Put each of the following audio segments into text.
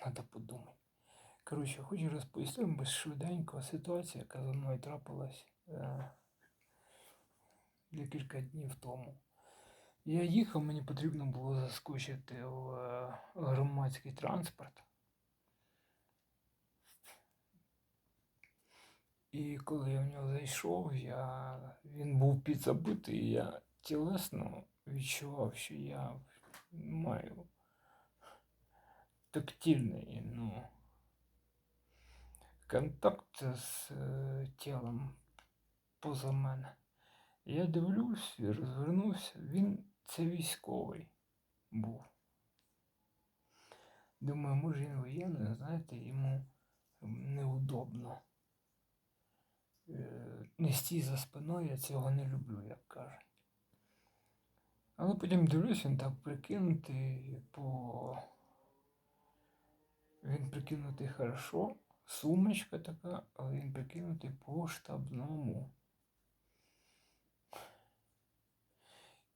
Треба подумати. Коротше, хочу розповісти вам швиденько ситуація, яка за мною трапилась е, декілька днів тому. Я їхав, мені потрібно було заскочити в е, громадський транспорт. І коли я в нього зайшов, я... він був підзабитий, і я тілесно відчував, що я маю тактильний ну, контакт з е, тілом поза мене. Я дивлюсь і розвернувся, він це військовий був. Думаю, може він воєнний, знаєте, йому неудобно. Е, Нести за спиною я цього не люблю, як кажуть. Але потім дивлюсь, він так прикинутий по. Він прикинутий хорошо, сумочка така, але він прикинутий по штабному.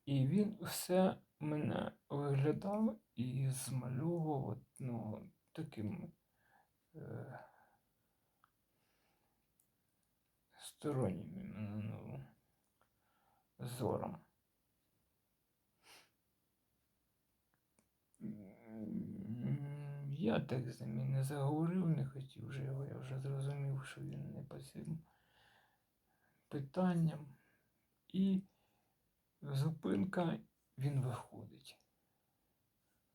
І він все мене виглядав і змальовував ну, таким е, стороннім іменно, ну, зором. Я так з і не заговорив, не хотів вже його, я вже зрозумів, що він не по цим питанням. І зупинка, він виходить.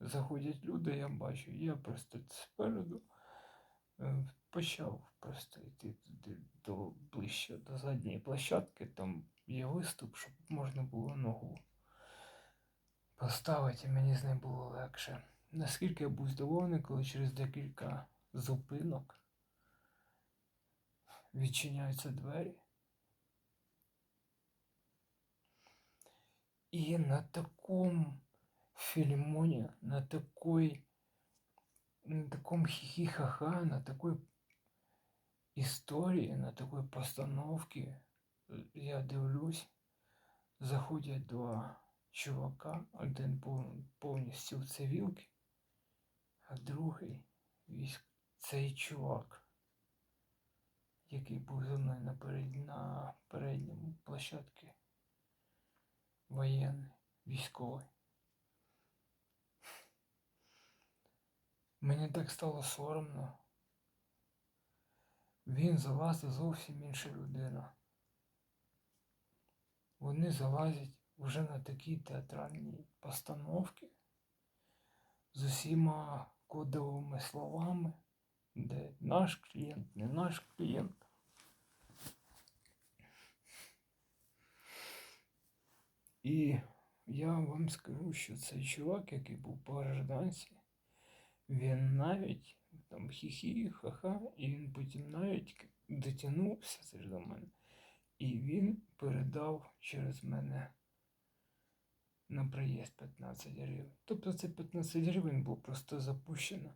Заходять люди, я бачу, я просто спереду е, почав просто йти туди до ближче до задньої площадки, там є виступ, щоб можна було ногу поставити, і мені з ним було легше. Наскільки я був здивований, коли через декілька зупинок відчиняються двері. И на таком филимоне, на такой, на таком хихихаха, на такой історії, на такой постановці я дивлюсь, заходять два чувака, один повністю в цивілки, а другий цей чувак, який був зі мною на, перед... на передньому площадці воєнний, військовий. Мені так стало соромно. Він залазить зовсім інша людина. Вони залазять вже на такі театральні постановки з усіма кодовими словами, де наш клієнт, не наш клієнт. І я вам скажу, що цей чувак, який був по гражданці, він навіть там хі-хі, ха-ха, і він потім навіть дотягнувся до мене. І він передав через мене на проїзд 15 гривень. Тобто це 15 гривень було просто запущено,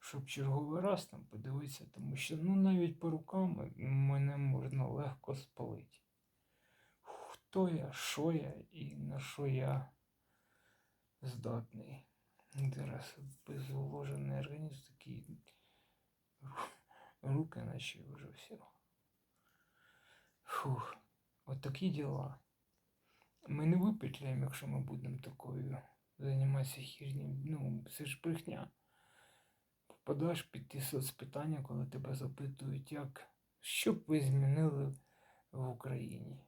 щоб черговий раз там подивитися, тому що ну навіть по рукам мене можна легко спалити хто я, що я і на що я здатний. Зараз безволожений організм такий руки наче вже все. Фух, от такі діла. Ми не випетляємо, якщо ми будемо такою займатися хірні. Ну, це ж брехня. Попадаєш під ті соцпитання, коли тебе запитують, як, що б ви змінили в Україні.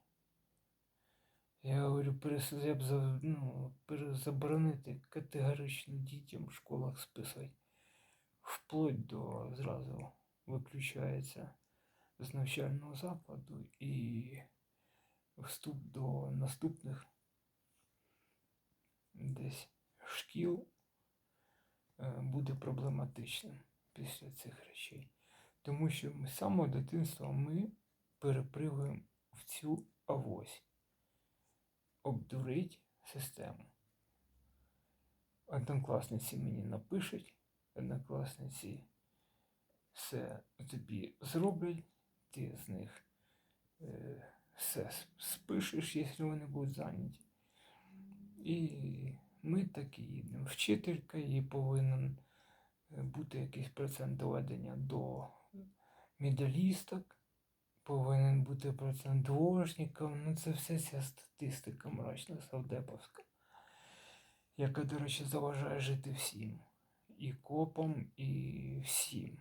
Я говорю, перес- я б ну, заборонити категорично дітям в школах списати. Вплоть до зразу виключається з навчального закладу і вступ до наступних десь шкіл е, буде проблематичним після цих речей. Тому що ми з самого дитинства ми перепригуємо в цю авось обдурить систему. Однокласниці мені напишуть, однокласниці все тобі зроблять, ти з них е, все спишеш, якщо вони будуть зайняті. І ми так і їдемо. Вчителька її повинен бути якийсь процент доведення до медалісток, повинен бути процент двошників. Ну це все ця статистика мрачна савдеповська, яка, до речі, заважає жити всім. І копам, і всім.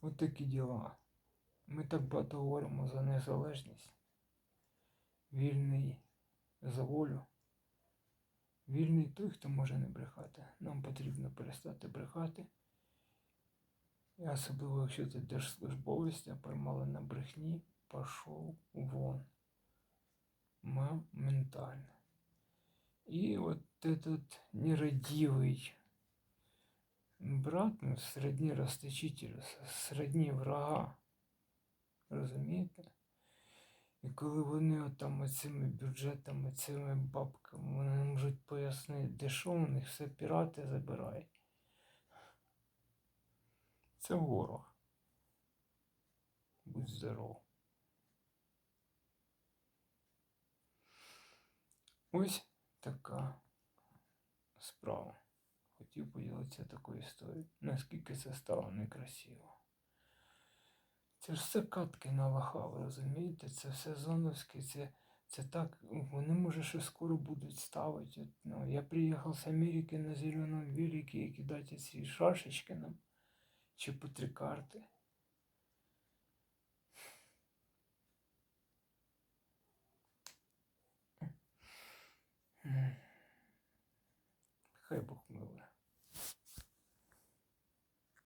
От такі діла. Ми так багато говоримо за незалежність. Вільний за волю. Вільний той, хто може не брехати. Нам потрібно перестати брехати. І особливо, якщо ти держслужбовець, а поймали на брехні, пішов вон. Моментально. І от этот нерадивий брат, ну, сродні расточителю, сродні врага. Розумієте? І коли вони отам оцими бюджетами, цими бабками, вони не можуть пояснити, де що у них все пірати забирають. Це ворог. Будь здоров. Ось така справа. Хотів поділитися такою історією. Наскільки це стало некрасиво. Це ж все катки на лоха, розумієте? Це все зоновське, це, це так, вони може ще скоро будуть ставити. Ну, я приїхав з Америки на зеленому велике і кидати ці шашечки нам чи по три карти. Mm.